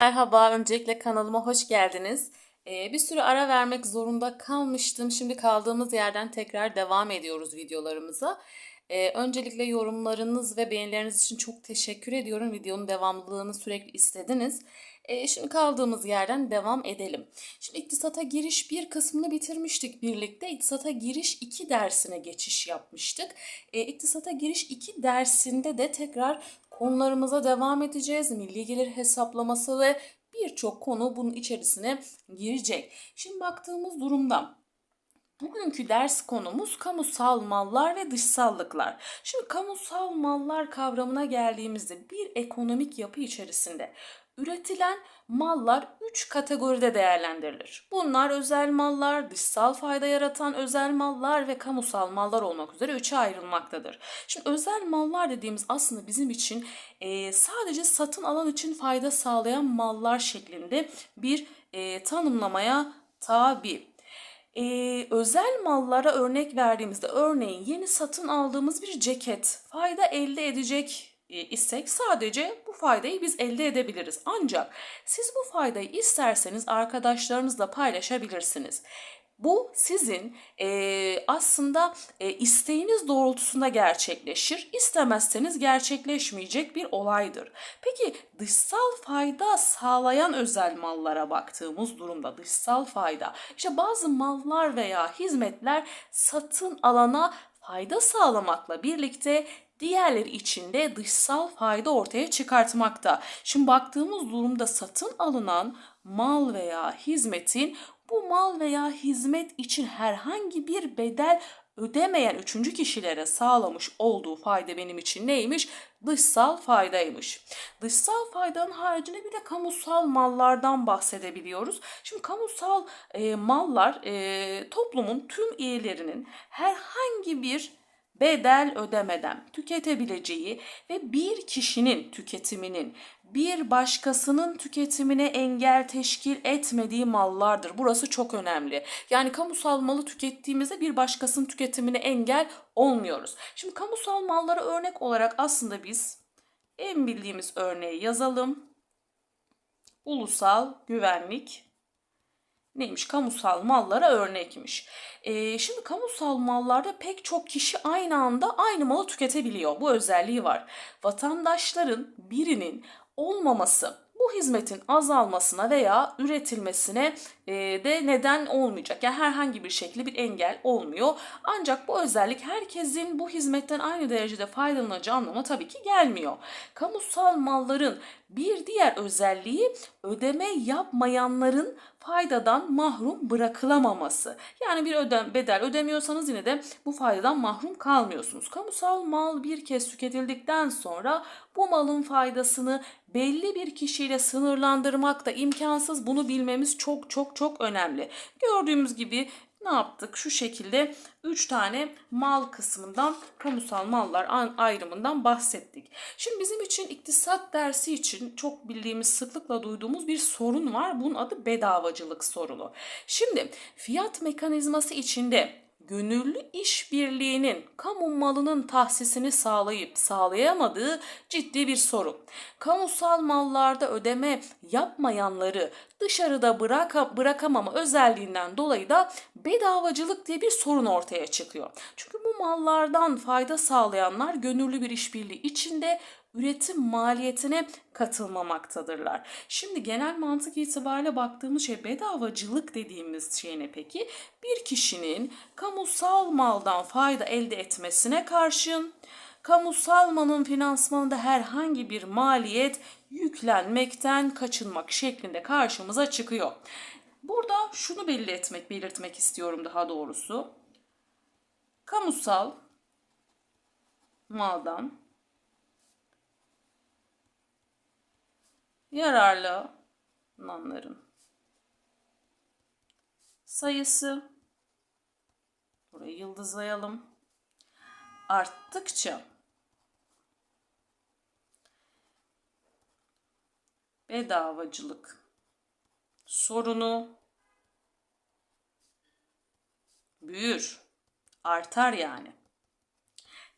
Merhaba, öncelikle kanalıma hoş geldiniz. Ee, bir süre ara vermek zorunda kalmıştım. Şimdi kaldığımız yerden tekrar devam ediyoruz videolarımıza. Ee, öncelikle yorumlarınız ve beğenileriniz için çok teşekkür ediyorum. Videonun devamlılığını sürekli istediniz. Ee, şimdi kaldığımız yerden devam edelim. Şimdi iktisata giriş bir kısmını bitirmiştik birlikte. İktisata giriş 2 dersine geçiş yapmıştık. Ee, iktisata giriş 2 dersinde de tekrar konularımıza devam edeceğiz. Milli gelir hesaplaması ve birçok konu bunun içerisine girecek. Şimdi baktığımız durumda Bugünkü ders konumuz kamusal mallar ve dışsallıklar. Şimdi kamusal mallar kavramına geldiğimizde bir ekonomik yapı içerisinde üretilen mallar 3 kategoride değerlendirilir. Bunlar özel mallar, dışsal fayda yaratan özel mallar ve kamusal mallar olmak üzere üçe ayrılmaktadır. Şimdi özel mallar dediğimiz aslında bizim için e, sadece satın alan için fayda sağlayan mallar şeklinde bir e, tanımlamaya tabi. Ee, özel mallara örnek verdiğimizde örneğin yeni satın aldığımız bir ceket fayda elde edecek e, isek sadece bu faydayı biz elde edebiliriz. Ancak siz bu faydayı isterseniz arkadaşlarınızla paylaşabilirsiniz. Bu sizin e, aslında e, isteğiniz doğrultusunda gerçekleşir. İstemezseniz gerçekleşmeyecek bir olaydır. Peki dışsal fayda sağlayan özel mallara baktığımız durumda dışsal fayda işte bazı mallar veya hizmetler satın alana fayda sağlamakla birlikte diğerleri içinde dışsal fayda ortaya çıkartmakta. Şimdi baktığımız durumda satın alınan mal veya hizmetin bu mal veya hizmet için herhangi bir bedel ödemeyen üçüncü kişilere sağlamış olduğu fayda benim için neymiş? Dışsal faydaymış. Dışsal faydanın haricinde bir de kamusal mallardan bahsedebiliyoruz. Şimdi kamusal e, mallar e, toplumun tüm üyelerinin herhangi bir bedel ödemeden tüketebileceği ve bir kişinin tüketiminin bir başkasının tüketimine engel teşkil etmediği mallardır. Burası çok önemli. Yani kamusal malı tükettiğimizde bir başkasının tüketimine engel olmuyoruz. Şimdi kamusal mallara örnek olarak aslında biz en bildiğimiz örneği yazalım. Ulusal güvenlik neymiş? Kamusal mallara örnekmiş. Ee, şimdi kamusal mallarda pek çok kişi aynı anda aynı malı tüketebiliyor. Bu özelliği var. Vatandaşların birinin olmaması bu hizmetin azalmasına veya üretilmesine e, de neden olmayacak. Yani herhangi bir şekilde bir engel olmuyor. Ancak bu özellik herkesin bu hizmetten aynı derecede faydalanacağı anlamına tabii ki gelmiyor. Kamusal malların bir diğer özelliği ödeme yapmayanların faydadan mahrum bırakılamaması. Yani bir ödem, bedel ödemiyorsanız yine de bu faydadan mahrum kalmıyorsunuz. Kamusal mal bir kez tüketildikten sonra bu malın faydasını belli bir kişiyle sınırlandırmak da imkansız. Bunu bilmemiz çok çok çok önemli. Gördüğümüz gibi ne yaptık? Şu şekilde 3 tane mal kısmından, kamusal mallar ayrımından bahsettik. Şimdi bizim için iktisat dersi için çok bildiğimiz, sıklıkla duyduğumuz bir sorun var. Bunun adı bedavacılık sorunu. Şimdi fiyat mekanizması içinde gönüllü işbirliğinin kamu malının tahsisini sağlayıp sağlayamadığı ciddi bir sorun. Kamusal mallarda ödeme yapmayanları dışarıda bıraka, bırakamama özelliğinden dolayı da bedavacılık diye bir sorun ortaya çıkıyor. Çünkü bu mallardan fayda sağlayanlar gönüllü bir işbirliği içinde üretim maliyetine katılmamaktadırlar. Şimdi genel mantık itibariyle baktığımız şey bedavacılık dediğimiz şey ne peki? Bir kişinin kamusal maldan fayda elde etmesine karşın kamusal malın finansmanında herhangi bir maliyet yüklenmekten kaçınmak şeklinde karşımıza çıkıyor. Burada şunu belli etmek, belirtmek istiyorum daha doğrusu. Kamusal maldan yararlananların sayısı burayı yıldızlayalım arttıkça bedavacılık sorunu büyür, artar yani.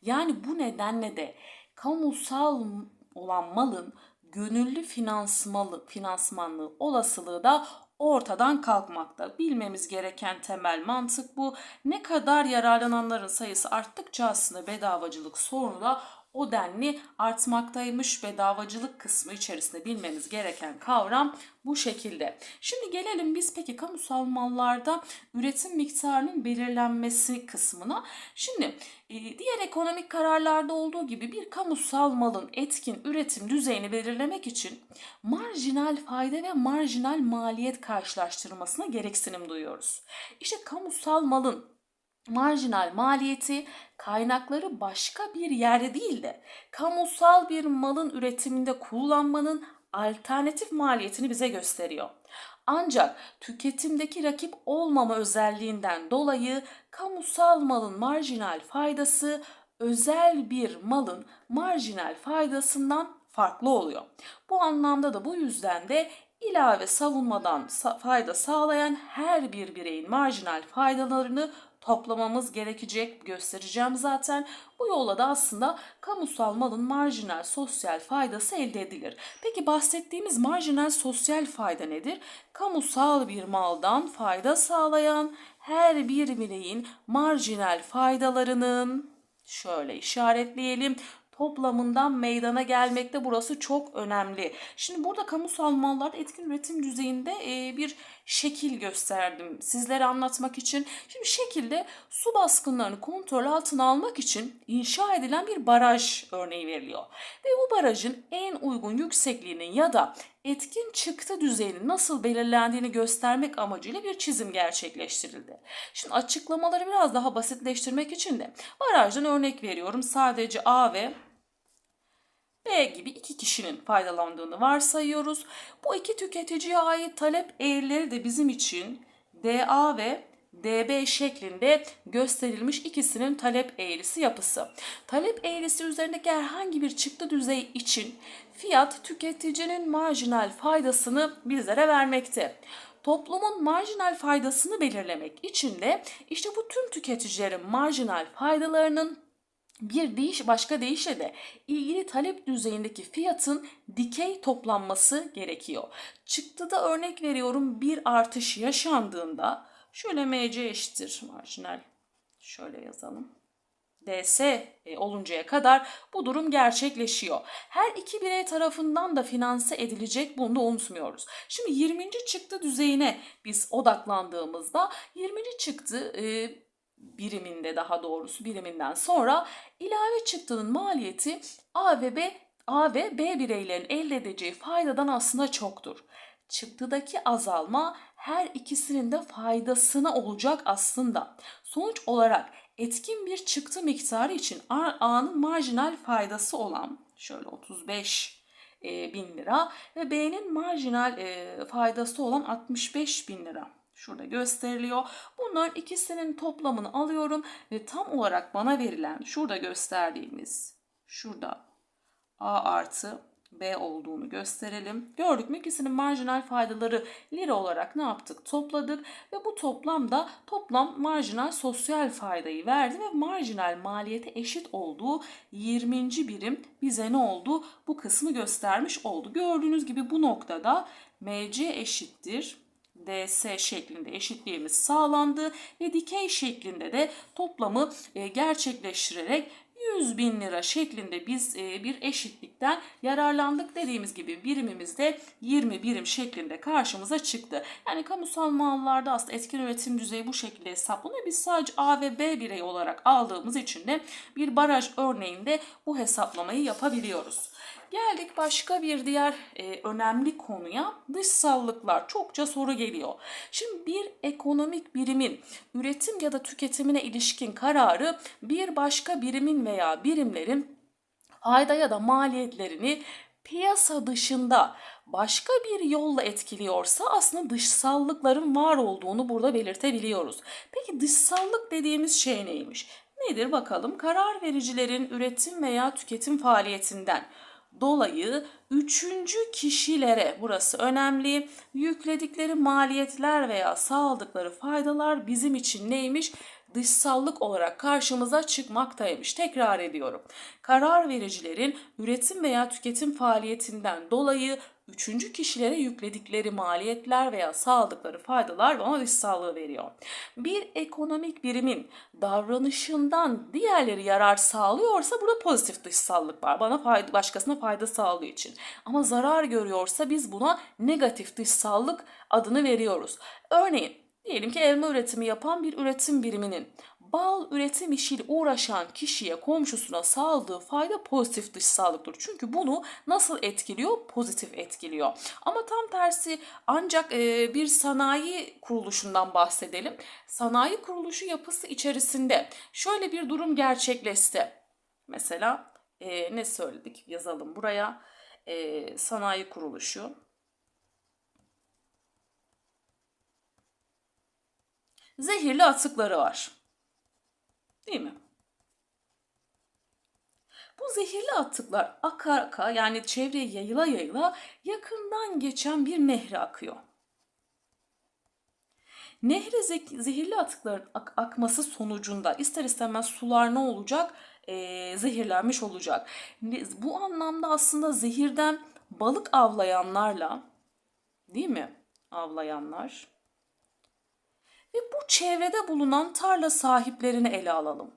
Yani bu nedenle de kamusal olan malın gönüllü finansmalı, finansmanlığı olasılığı da ortadan kalkmakta. Bilmemiz gereken temel mantık bu. Ne kadar yararlananların sayısı arttıkça aslında bedavacılık sorunu da o denli artmaktaymış. Bedavacılık kısmı içerisinde bilmemiz gereken kavram bu şekilde. Şimdi gelelim biz peki kamusal mallarda üretim miktarının belirlenmesi kısmına. Şimdi e, diğer ekonomik kararlarda olduğu gibi bir kamusal malın etkin üretim düzeyini belirlemek için marjinal fayda ve marjinal maliyet karşılaştırılmasına gereksinim duyuyoruz. İşte kamusal malın marjinal maliyeti kaynakları başka bir yerde değil de kamusal bir malın üretiminde kullanmanın alternatif maliyetini bize gösteriyor. Ancak tüketimdeki rakip olmama özelliğinden dolayı kamusal malın marjinal faydası özel bir malın marjinal faydasından farklı oluyor. Bu anlamda da bu yüzden de ilave savunmadan fayda sağlayan her bir bireyin marjinal faydalarını toplamamız gerekecek göstereceğim zaten. Bu yolla da aslında kamusal malın marjinal sosyal faydası elde edilir. Peki bahsettiğimiz marjinal sosyal fayda nedir? Kamusal bir maldan fayda sağlayan her bir bireyin marjinal faydalarının şöyle işaretleyelim toplamından meydana gelmekte. Burası çok önemli. Şimdi burada kamusal mallar etkin üretim düzeyinde e, bir şekil gösterdim sizlere anlatmak için. Şimdi şekilde su baskınlarını kontrol altına almak için inşa edilen bir baraj örneği veriliyor. Ve bu barajın en uygun yüksekliğinin ya da etkin çıktı düzeyinin nasıl belirlendiğini göstermek amacıyla bir çizim gerçekleştirildi. Şimdi açıklamaları biraz daha basitleştirmek için de barajdan örnek veriyorum. Sadece A ve B gibi iki kişinin faydalandığını varsayıyoruz. Bu iki tüketiciye ait talep eğrileri de bizim için DA ve DB şeklinde gösterilmiş ikisinin talep eğrisi yapısı. Talep eğrisi üzerindeki herhangi bir çıktı düzey için fiyat tüketicinin marjinal faydasını bizlere vermekte. Toplumun marjinal faydasını belirlemek için de işte bu tüm tüketicilerin marjinal faydalarının bir değiş başka deyişle de ilgili talep düzeyindeki fiyatın dikey toplanması gerekiyor. Çıktıda örnek veriyorum bir artış yaşandığında şöyle MC eşittir marjinal şöyle yazalım. DS e, oluncaya kadar bu durum gerçekleşiyor. Her iki birey tarafından da finanse edilecek bunu da unutmuyoruz. Şimdi 20. çıktı düzeyine biz odaklandığımızda 20. çıktı e, biriminde daha doğrusu biriminden sonra ilave çıktının maliyeti A ve B A ve B bireylerin elde edeceği faydadan aslında çoktur. Çıktıdaki azalma her ikisinin de faydasına olacak aslında. Sonuç olarak etkin bir çıktı miktarı için A'nın marjinal faydası olan şöyle 35 e, bin lira ve B'nin marjinal e, faydası olan 65 bin lira şurada gösteriliyor. Bunların ikisinin toplamını alıyorum ve tam olarak bana verilen şurada gösterdiğimiz şurada A artı B olduğunu gösterelim. Gördük mü ikisinin marjinal faydaları lira olarak ne yaptık? Topladık ve bu toplamda toplam marjinal sosyal faydayı verdi ve marjinal maliyete eşit olduğu 20. birim bize ne oldu? Bu kısmı göstermiş oldu. Gördüğünüz gibi bu noktada MC eşittir DS şeklinde eşitliğimiz sağlandı ve dikey şeklinde de toplamı e, gerçekleştirerek 100 bin lira şeklinde biz e, bir eşitlikten yararlandık dediğimiz gibi birimimizde 20 birim şeklinde karşımıza çıktı. Yani kamusal mallarda aslında etkin üretim düzeyi bu şekilde hesaplanıyor. Biz sadece A ve B birey olarak aldığımız için de bir baraj örneğinde bu hesaplamayı yapabiliyoruz. Geldik başka bir diğer e, önemli konuya dışsallıklar. Çokça soru geliyor. Şimdi bir ekonomik birimin üretim ya da tüketimine ilişkin kararı bir başka birimin veya birimlerin fayda ya da maliyetlerini piyasa dışında başka bir yolla etkiliyorsa aslında dışsallıkların var olduğunu burada belirtebiliyoruz. Peki dışsallık dediğimiz şey neymiş? Nedir bakalım? Karar vericilerin üretim veya tüketim faaliyetinden dolayı üçüncü kişilere burası önemli yükledikleri maliyetler veya sağladıkları faydalar bizim için neymiş? dışsallık olarak karşımıza çıkmaktaymış. Tekrar ediyorum. Karar vericilerin üretim veya tüketim faaliyetinden dolayı üçüncü kişilere yükledikleri maliyetler veya sağladıkları faydalar ona dışsallığı veriyor. Bir ekonomik birimin davranışından diğerleri yarar sağlıyorsa burada pozitif dışsallık var. Bana fayda, başkasına fayda sağlıyor için. Ama zarar görüyorsa biz buna negatif dışsallık adını veriyoruz. Örneğin diyelim ki elma üretimi yapan bir üretim biriminin bal üretim işiyle uğraşan kişiye, komşusuna sağladığı fayda pozitif dışsallıktır. Çünkü bunu nasıl etkiliyor? Pozitif etkiliyor. Ama tam tersi ancak e, bir sanayi kuruluşundan bahsedelim. Sanayi kuruluşu yapısı içerisinde şöyle bir durum gerçekleşti. Mesela e, ne söyledik? Yazalım buraya. E, sanayi kuruluşu. Zehirli atıkları var. Değil mi? Bu zehirli atıklar aka aka yani çevreye yayıla yayıla yakından geçen bir nehre akıyor. Nehre zehirli atıkların ak- akması sonucunda ister istemez sular ne olacak? Ee, zehirlenmiş olacak. Bu anlamda aslında zehirden balık avlayanlarla değil mi? Avlayanlar ve bu çevrede bulunan tarla sahiplerini ele alalım.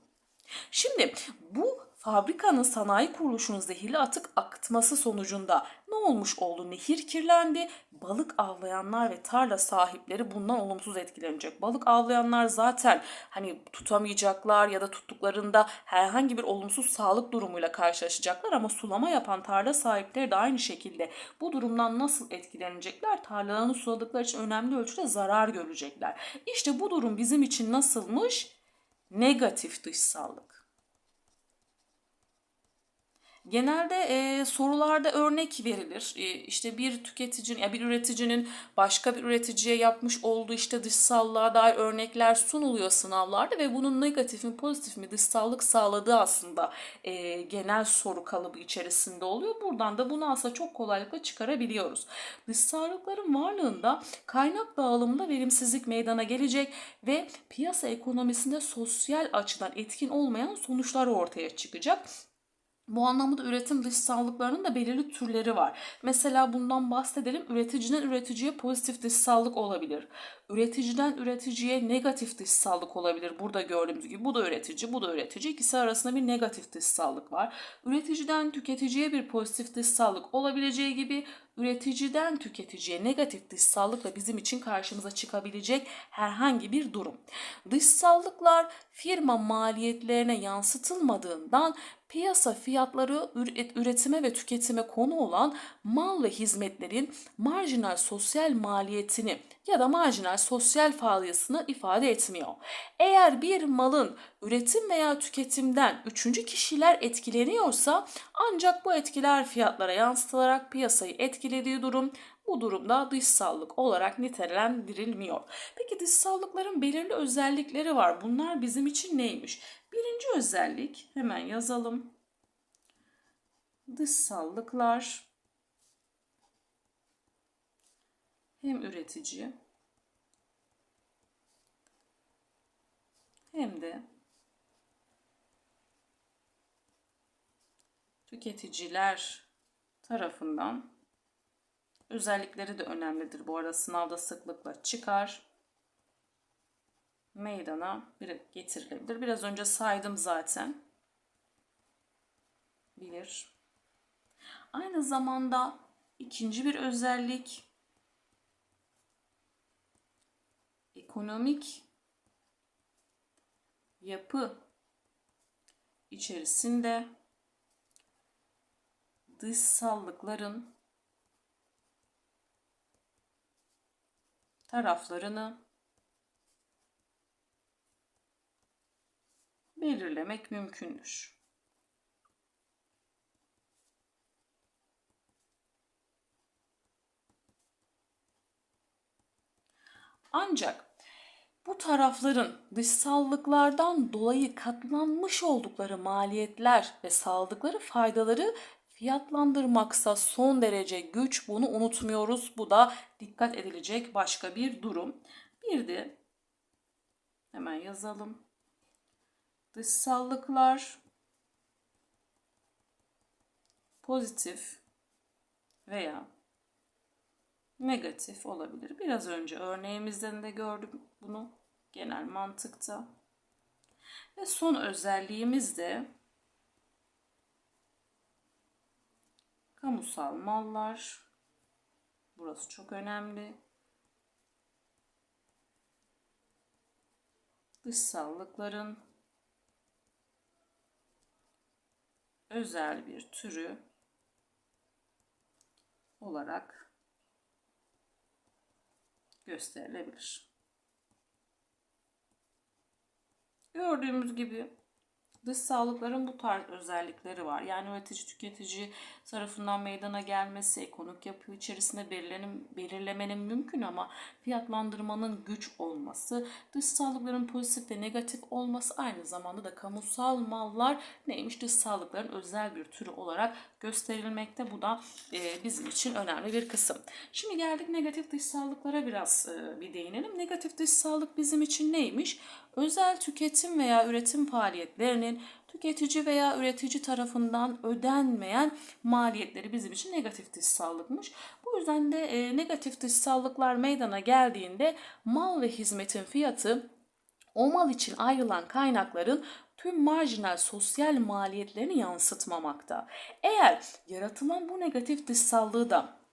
Şimdi bu fabrikanın sanayi kuruluşunun zehirli atık akıtması sonucunda ne olmuş oldu? Nehir kirlendi. Balık avlayanlar ve tarla sahipleri bundan olumsuz etkilenecek. Balık avlayanlar zaten hani tutamayacaklar ya da tuttuklarında herhangi bir olumsuz sağlık durumuyla karşılaşacaklar ama sulama yapan tarla sahipleri de aynı şekilde bu durumdan nasıl etkilenecekler? Tarlalarını suladıkları için önemli ölçüde zarar görecekler. İşte bu durum bizim için nasılmış? Negatif dışsallık. Genelde e, sorularda örnek verilir. E, işte bir tüketicinin ya bir üreticinin başka bir üreticiye yapmış olduğu işte dışsallığa dair örnekler sunuluyor sınavlarda ve bunun negatif mi pozitif mi dışsallık sağladığı aslında e, genel soru kalıbı içerisinde oluyor. Buradan da bunu aslında çok kolaylıkla çıkarabiliyoruz. Dışsallıkların varlığında kaynak dağılımında verimsizlik meydana gelecek ve piyasa ekonomisinde sosyal açıdan etkin olmayan sonuçlar ortaya çıkacak. Bu anlamda üretim dışsallıklarının da belirli türleri var. Mesela bundan bahsedelim. Üreticiden üreticiye pozitif dışsallık olabilir. Üreticiden üreticiye negatif dışsallık olabilir. Burada gördüğümüz gibi bu da üretici, bu da üretici. İkisi arasında bir negatif dışsallık var. Üreticiden tüketiciye bir pozitif dışsallık olabileceği gibi üreticiden tüketiciye negatif dışsallıkla bizim için karşımıza çıkabilecek herhangi bir durum. Dışsallıklar firma maliyetlerine yansıtılmadığından piyasa fiyatları üretime ve tüketime konu olan mal ve hizmetlerin marjinal sosyal maliyetini ya da marjinal sosyal faydasını ifade etmiyor. Eğer bir malın üretim veya tüketimden üçüncü kişiler etkileniyorsa ancak bu etkiler fiyatlara yansıtılarak piyasayı etkilediği durum bu durumda dışsallık olarak nitelendirilmiyor. Peki dışsallıkların belirli özellikleri var. Bunlar bizim için neymiş? Birinci özellik hemen yazalım. Dışsallıklar hem üretici hem de tüketiciler tarafından özellikleri de önemlidir. Bu arada sınavda sıklıkla çıkar meydana getirilebilir. Biraz önce saydım zaten. Bilir. Aynı zamanda ikinci bir özellik ekonomik yapı içerisinde dışsallıkların taraflarını belirlemek mümkündür. Ancak bu tarafların dışsallıklardan dolayı katlanmış oldukları maliyetler ve sağladıkları faydaları fiyatlandırmaksa son derece güç. Bunu unutmuyoruz. Bu da dikkat edilecek başka bir durum. Bir de hemen yazalım. Dışsallıklar pozitif veya negatif olabilir. Biraz önce örneğimizden de gördüm bunu genel mantıkta. Ve son özelliğimiz de kamusal mallar. Burası çok önemli. Dışsallıkların özel bir türü olarak gösterilebilir. Gördüğümüz gibi dış sağlıkların bu tarz özellikleri var. Yani üretici tüketici tarafından meydana gelmesi, ekonomik yapı içerisinde belirlenim, belirlemenin mümkün ama fiyatlandırmanın güç olması, dış sağlıkların pozitif ve negatif olması aynı zamanda da kamusal mallar neymiş dış sağlıkların özel bir türü olarak gösterilmekte. Bu da e, bizim için önemli bir kısım. Şimdi geldik negatif dış sağlıklara biraz e, bir değinelim. Negatif dış sağlık bizim için neymiş? Özel tüketim veya üretim faaliyetlerinin tüketici veya üretici tarafından ödenmeyen maliyetleri bizim için negatif dışsallıkmış. Bu yüzden de e, negatif dışsallıklar meydana geldiğinde mal ve hizmetin fiyatı o mal için ayrılan kaynakların tüm marjinal sosyal maliyetlerini yansıtmamakta. Eğer yaratılan bu negatif dışsallığı da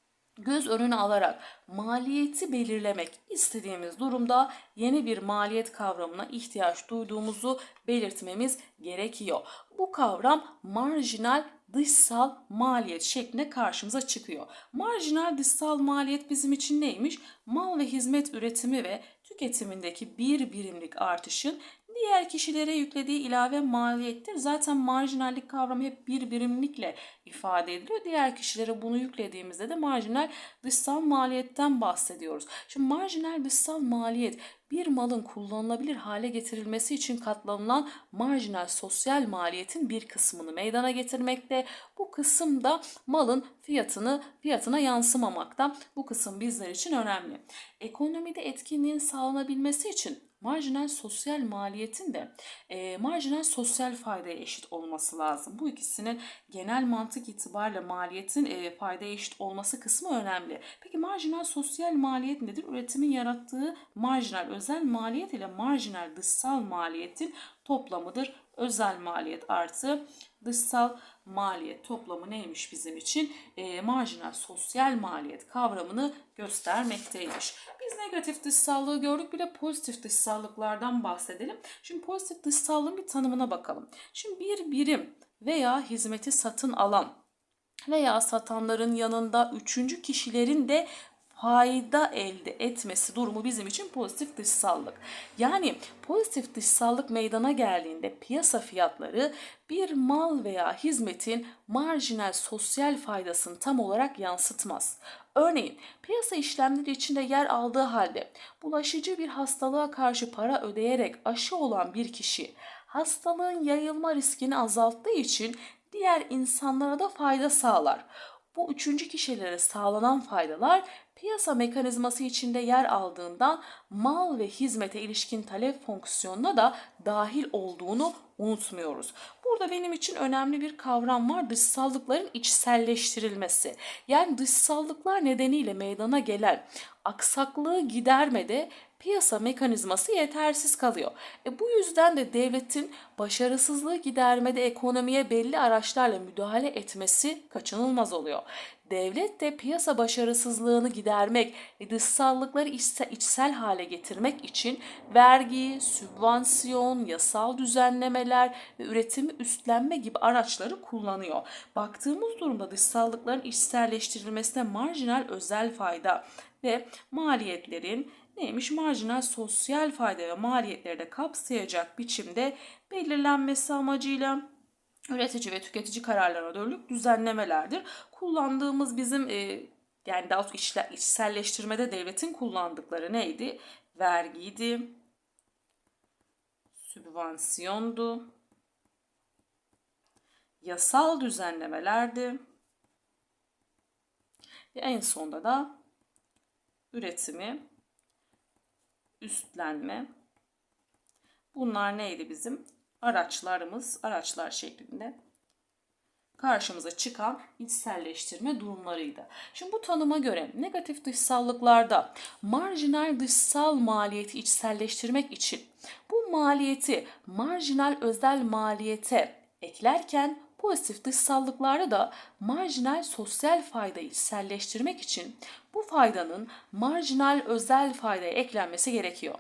göz önüne alarak maliyeti belirlemek istediğimiz durumda yeni bir maliyet kavramına ihtiyaç duyduğumuzu belirtmemiz gerekiyor. Bu kavram marjinal dışsal maliyet şeklinde karşımıza çıkıyor. Marjinal dışsal maliyet bizim için neymiş? Mal ve hizmet üretimi ve tüketimindeki bir birimlik artışın diğer kişilere yüklediği ilave maliyettir. Zaten marjinallik kavramı hep bir birimlikle ifade ediliyor. Diğer kişilere bunu yüklediğimizde de marjinal dışsal maliyetten bahsediyoruz. Şimdi marjinal dışsal maliyet bir malın kullanılabilir hale getirilmesi için katlanılan marjinal sosyal maliyetin bir kısmını meydana getirmekte. Bu kısım da malın fiyatını fiyatına yansımamakta. Bu kısım bizler için önemli. Ekonomide etkinliğin sağlanabilmesi için marjinal sosyal maliyetin de e, marjinal sosyal faydaya eşit olması lazım. Bu ikisinin genel mantık itibariyle maliyetin e, faydaya eşit olması kısmı önemli. Peki marjinal sosyal maliyet nedir? Üretimin yarattığı marjinal özel maliyet ile marjinal dışsal maliyetin toplamıdır. Özel maliyet artı dışsal maliyet toplamı neymiş bizim için? E, marjinal sosyal maliyet kavramını göstermekteymiş. Biz negatif dışsallığı gördük bir de pozitif dışsallıklardan bahsedelim. Şimdi pozitif dışsallığın bir tanımına bakalım. Şimdi bir birim veya hizmeti satın alan veya satanların yanında üçüncü kişilerin de fayda elde etmesi durumu bizim için pozitif dışsallık. Yani pozitif dışsallık meydana geldiğinde piyasa fiyatları bir mal veya hizmetin marjinal sosyal faydasını tam olarak yansıtmaz. Örneğin piyasa işlemleri içinde yer aldığı halde bulaşıcı bir hastalığa karşı para ödeyerek aşı olan bir kişi hastalığın yayılma riskini azalttığı için diğer insanlara da fayda sağlar. Bu üçüncü kişilere sağlanan faydalar piyasa mekanizması içinde yer aldığından mal ve hizmete ilişkin talep fonksiyonuna da dahil olduğunu unutmuyoruz. Burada benim için önemli bir kavram var dışsallıkların içselleştirilmesi. Yani dışsallıklar nedeniyle meydana gelen aksaklığı gidermede piyasa mekanizması yetersiz kalıyor. E bu yüzden de devletin başarısızlığı gidermede ekonomiye belli araçlarla müdahale etmesi kaçınılmaz oluyor. Devlet de piyasa başarısızlığını gidermek ve dışsallıkları içsel hale getirmek için vergi, sübvansiyon, yasal düzenlemeler ve üretimi üstlenme gibi araçları kullanıyor. Baktığımız durumda dışsallıkların içselleştirilmesine marjinal özel fayda ve maliyetlerin neymiş marjinal sosyal fayda ve maliyetleri de kapsayacak biçimde belirlenmesi amacıyla üretici ve tüketici kararlarına dönük düzenlemelerdir. Kullandığımız bizim e, yani daha doğrusu işler, içselleştirmede devletin kullandıkları neydi? Vergiydi, sübvansiyondu, yasal düzenlemelerdi ve en sonunda da üretimi üstlenme. Bunlar neydi bizim? Araçlarımız araçlar şeklinde karşımıza çıkan içselleştirme durumlarıydı. Şimdi bu tanıma göre negatif dışsallıklarda marjinal dışsal maliyeti içselleştirmek için bu maliyeti marjinal özel maliyete eklerken pozitif dışsallıklarda da marjinal sosyal faydayı içselleştirmek için bu faydanın marjinal özel faydaya eklenmesi gerekiyor.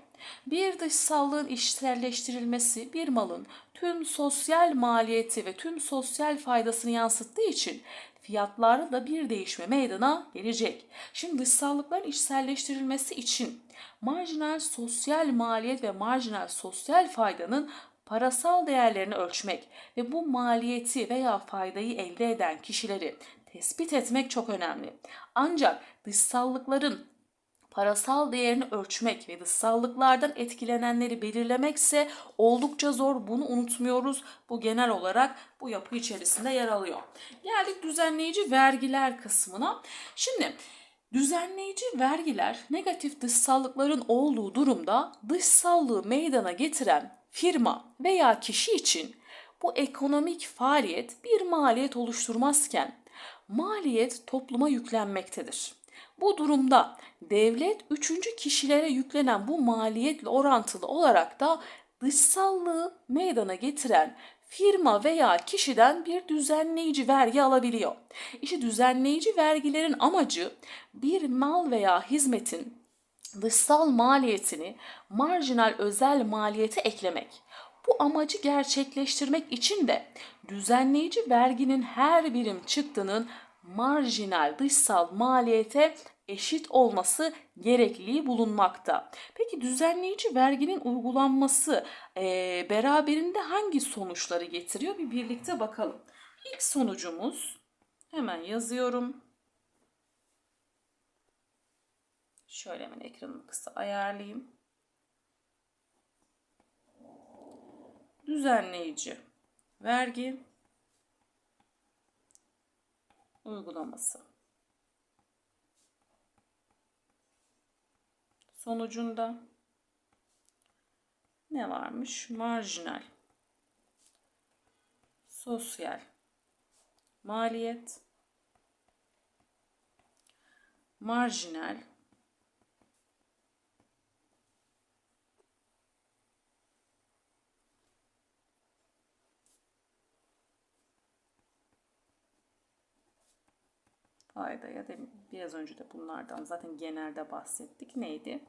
Bir dışsallığın içselleştirilmesi bir malın tüm sosyal maliyeti ve tüm sosyal faydasını yansıttığı için fiyatlarda da bir değişme meydana gelecek. Şimdi dışsallıkların içselleştirilmesi için marjinal sosyal maliyet ve marjinal sosyal faydanın parasal değerlerini ölçmek ve bu maliyeti veya faydayı elde eden kişileri tespit etmek çok önemli. Ancak dışsallıkların parasal değerini ölçmek ve dışsallıklardan etkilenenleri belirlemekse oldukça zor. Bunu unutmuyoruz. Bu genel olarak bu yapı içerisinde yer alıyor. Geldik düzenleyici vergiler kısmına. Şimdi Düzenleyici vergiler negatif dışsallıkların olduğu durumda dışsallığı meydana getiren firma veya kişi için bu ekonomik faaliyet bir maliyet oluşturmazken maliyet topluma yüklenmektedir. Bu durumda devlet üçüncü kişilere yüklenen bu maliyetle orantılı olarak da dışsallığı meydana getiren firma veya kişiden bir düzenleyici vergi alabiliyor. İşte düzenleyici vergilerin amacı bir mal veya hizmetin dışsal maliyetini marjinal özel maliyete eklemek. Bu amacı gerçekleştirmek için de düzenleyici verginin her birim çıktının marjinal dışsal maliyete eşit olması gerekliliği bulunmakta. Peki düzenleyici verginin uygulanması e, beraberinde hangi sonuçları getiriyor? Bir birlikte bakalım. İlk sonucumuz hemen yazıyorum. Şöyle hemen ekranımı kısa ayarlayayım. Düzenleyici vergi uygulaması. Sonucunda ne varmış? Marjinal, sosyal, maliyet, marjinal, fayda ya da biraz önce de bunlardan zaten genelde bahsettik. Neydi?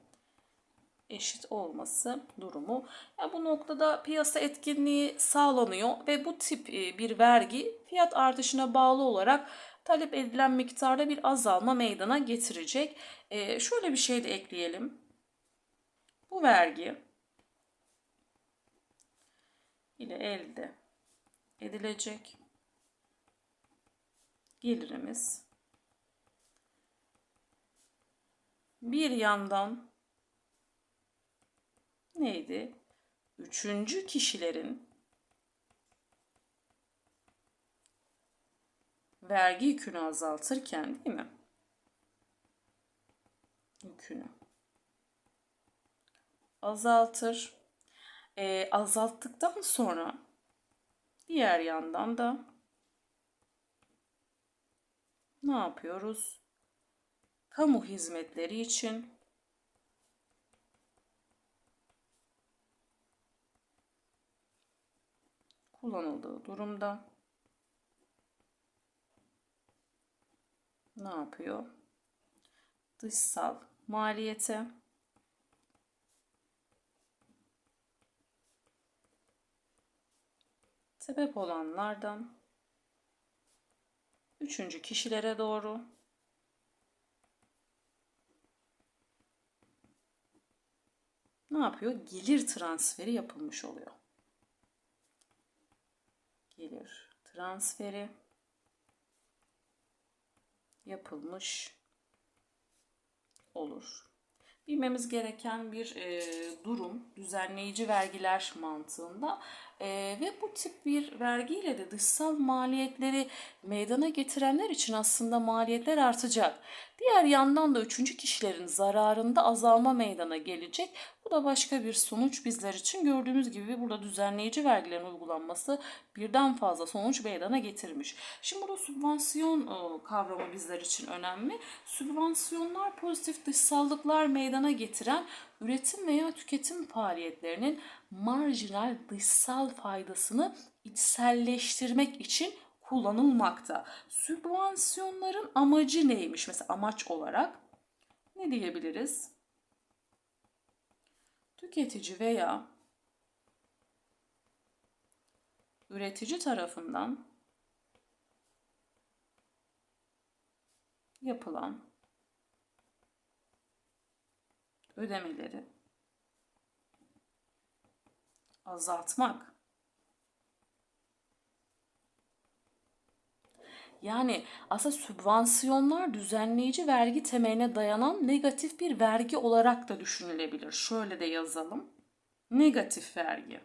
Eşit olması durumu. Yani bu noktada piyasa etkinliği sağlanıyor ve bu tip e, bir vergi fiyat artışına bağlı olarak talep edilen miktarda bir azalma meydana getirecek. Ee, şöyle bir şey de ekleyelim. Bu vergi ile elde edilecek gelirimiz bir yandan neydi? Üçüncü kişilerin vergi yükünü azaltırken değil mi? Yükünü azaltır. E, azalttıktan sonra diğer yandan da ne yapıyoruz? Kamu hizmetleri için. Kullanıldığı durumda. Ne yapıyor? Dışsal maliyete. Sebep olanlardan üçüncü kişilere doğru ne yapıyor? Gelir transferi yapılmış oluyor. Gelir transferi yapılmış olur. Bilmemiz gereken bir e, durum düzenleyici vergiler mantığında e, ve bu tip bir vergiyle de dışsal maliyetleri meydana getirenler için aslında maliyetler artacak. Diğer yandan da üçüncü kişilerin zararında azalma meydana gelecek. Bu da başka bir sonuç bizler için. Gördüğümüz gibi burada düzenleyici vergilerin uygulanması birden fazla sonuç meydana getirmiş. Şimdi burada sübvansiyon e, kavramı bizler için önemli. Sübvansiyonlar pozitif dışsallıklar meydana getiren üretim veya tüketim faaliyetlerinin marjinal dışsal faydasını içselleştirmek için kullanılmakta. Sübvansiyonların amacı neymiş? Mesela amaç olarak ne diyebiliriz? Tüketici veya üretici tarafından yapılan ödemeleri azaltmak. Yani aslında sübvansiyonlar düzenleyici vergi temeline dayanan negatif bir vergi olarak da düşünülebilir. Şöyle de yazalım. Negatif vergi.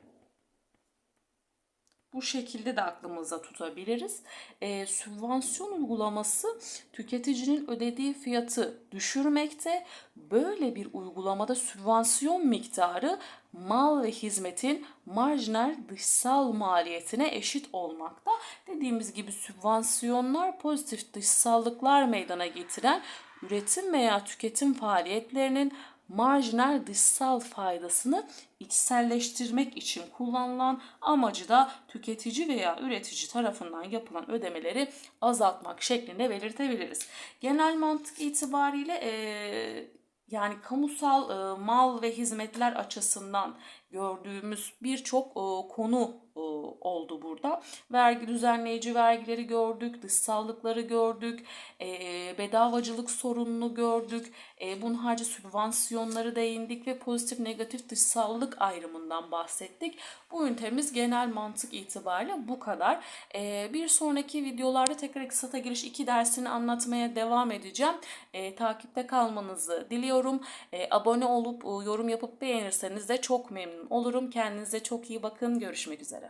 Bu şekilde de aklımızda tutabiliriz. E, sübvansiyon uygulaması tüketicinin ödediği fiyatı düşürmekte. Böyle bir uygulamada sübvansiyon miktarı mal ve hizmetin marjinal dışsal maliyetine eşit olmakta. Dediğimiz gibi sübvansiyonlar pozitif dışsallıklar meydana getiren üretim veya tüketim faaliyetlerinin marjinal dışsal faydasını içselleştirmek için kullanılan amacı da tüketici veya üretici tarafından yapılan ödemeleri azaltmak şeklinde belirtebiliriz. Genel mantık itibariyle e, yani kamusal e, mal ve hizmetler açısından gördüğümüz birçok e, konu oldu burada. Vergi düzenleyici vergileri gördük, dışsallıkları gördük, e, bedavacılık sorununu gördük, e, bunun harcı sübvansiyonları değindik ve pozitif negatif dışsallık ayrımından bahsettik. Bu ünitemiz genel mantık itibariyle bu kadar. E, bir sonraki videolarda tekrar iktisata giriş 2 dersini anlatmaya devam edeceğim. E, takipte kalmanızı diliyorum. E, abone olup yorum yapıp beğenirseniz de çok memnun olurum. Kendinize çok iyi bakın. Görüşmek üzere.